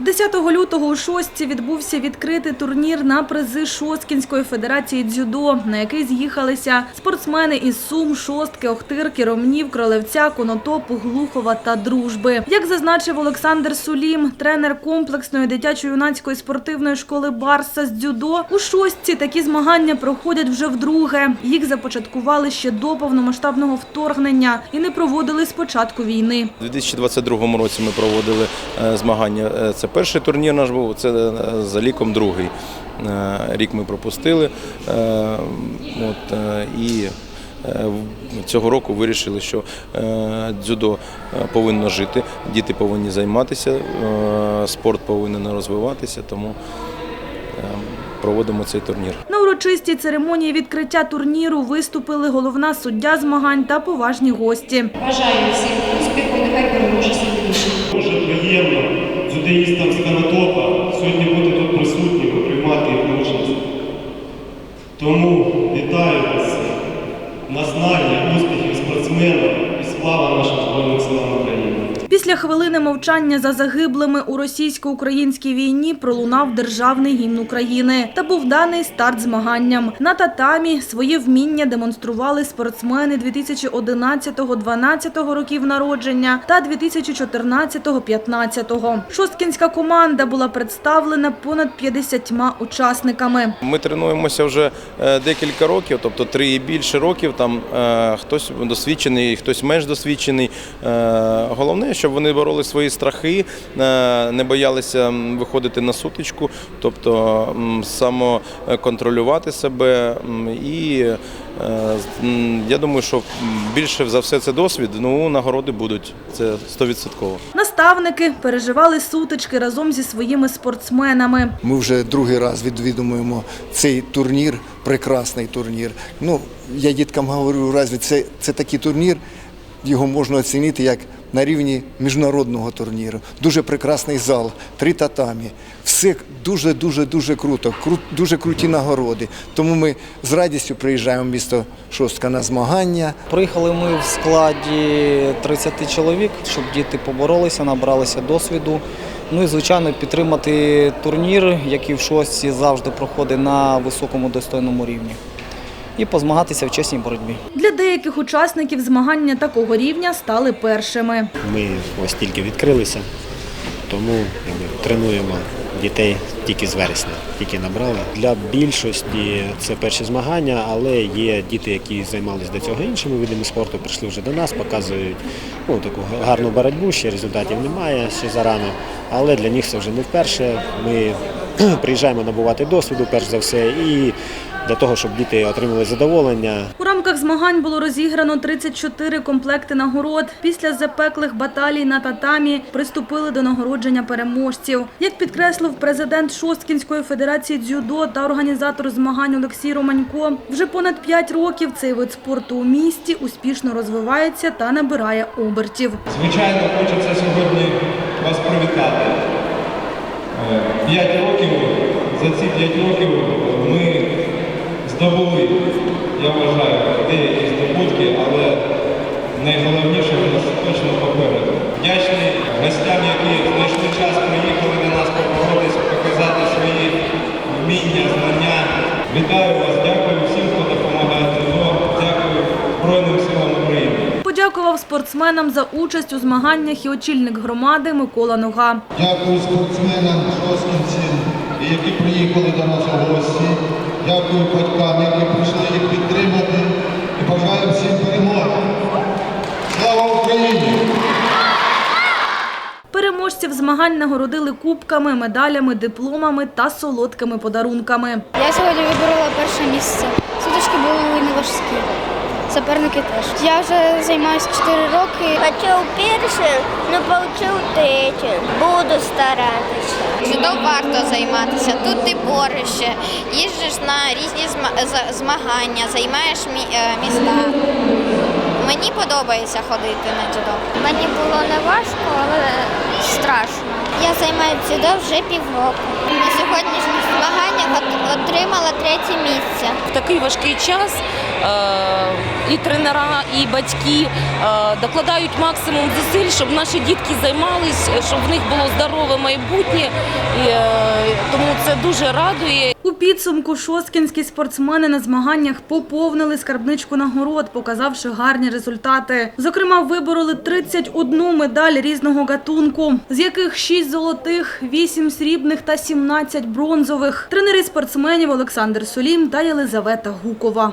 10 лютого у Шостці відбувся відкритий турнір на призи Шосткінської федерації дзюдо, на який з'їхалися спортсмени із Сум, Шостки, Охтирки, Ромнів, Кролевця, Конотопу, Глухова та Дружби. Як зазначив Олександр Сулім, тренер комплексної дитячо-юнацької спортивної школи Барса з дзюдо, у Шостці такі змагання проходять вже вдруге. Їх започаткували ще до повномасштабного вторгнення і не проводили з початку війни. У 2022 році ми проводили е, змагання. Е, Це перший турнір наш був, це е, за ліком другий. Е, Рік ми пропустили. Е, От, і цього року вирішили, що дзюдо повинно жити, діти повинні займатися, спорт повинен розвиватися, тому проводимо цей турнір. На урочистій церемонії відкриття турніру виступили головна суддя змагань та поважні гості. Бажаю всім успіху, нехай переможе сильніший. Дуже приємно дзюдоїстам з Канатопа сьогодні бути тут присутніми, приймати їх участь. Тому Після хвилини мовчання за загиблими у російсько-українській війні пролунав державний гімн України та був даний старт змаганням. На татамі свої вміння демонстрували спортсмени 2011-12 років народження та 2014-15. Шосткінська команда була представлена понад 50 учасниками. Ми тренуємося вже е, декілька років, тобто три і більше років. Там е, хтось досвідчений, хтось менш досвідчений. Е, Головне, щоб вони бороли свої страхи, е, не боялися виходити на сутичку, тобто самоконтролювати себе. І е, я думаю, що більше за все це досвід. Ну нагороди будуть. Це стовідсотково. Наставники переживали сутички разом зі своїми спортсменами. Ми вже другий раз відвідуємо цей турнір, прекрасний турнір. Ну, я діткам говорю, разві це, це такий турнір, його можна оцінити як на рівні міжнародного турніру. Дуже прекрасний зал, три татамі. Все дуже, дуже, дуже круто, дуже круті нагороди. Тому ми з радістю приїжджаємо в місто Шостка на змагання. Приїхали ми в складі 30 чоловік, щоб діти поборолися, набралися досвіду. Ну і звичайно підтримати турнір, який в шостці завжди проходить на високому достойному рівні. І позмагатися в чесній боротьбі. Для деяких учасників змагання такого рівня стали першими. Ми ось тільки відкрилися, тому якби, тренуємо дітей тільки з вересня, тільки набрали. Для більшості це перші змагання, але є діти, які займалися до цього іншими видами спорту, прийшли вже до нас, показують ну, таку гарну боротьбу, ще результатів немає, ще зарано. Але для них це вже не вперше. Ми приїжджаємо набувати досвіду, перш за все, і для того, щоб діти отримали задоволення. У рамках змагань було розіграно 34 комплекти нагород. Після запеклих баталій на татамі приступили до нагородження переможців. Як підкреслив президент Шосткінської федерації дзюдо та організатор змагань Олексій Романько, вже понад 5 років цей вид спорту у місті успішно розвивається та набирає обертів. Звичайно, хочеться сьогодні вас привітати. Е, П'ять років, за ці п'ять років ми здобули, я вважаю, деякі здобутки, але найголовніше в нас точно попереду. Вдячний гостям, які знайшли час, приїхали до нас поборотися, показати свої вміння, знання. Вітаю вас, дякую всім, хто допомагає ЗНО, дякую Збройним силам України. Подякував спортсменам за участь у змаганнях і очільник громади Микола Нога. Дякую спортсменам шосткінців, які приїхали до нас у гості. Дякую батькам, які прийшли їх підтримати. І бажаю всім перемоги. Слава Україні! Переможців змагань нагородили кубками, медалями, дипломами та солодкими подарунками. Я сьогодні виборола перше місце. Сутички були. Суперники теж. Я вже займаюся 4 роки. Хотів перше, але отримав третє. Буду старатися. Дзюдо варто займатися. Тут ти борешся, їздиш на різні змагання, займаєш мі- е, міста. Мені подобається ходити на дзюдо. Мені було не важко, але страшно. Я займаюся дзюдо вже півроку. На сьогоднішніх змаганнях от- отримала третє місце. в такий важкий час е, і тренера, і батьки е, докладають максимум зусиль, щоб наші дітки займались, щоб в них було здорове майбутнє. І, е, тому це дуже радує. У підсумку шосткінські спортсмени на змаганнях поповнили скарбничку нагород, показавши гарні результати. Зокрема, вибороли 31 медаль різного гатунку, з яких 6 золотих, 8 срібних та 17 бронзових. Тренери спортсменів Олександр Солім та Єлизавета Гукова.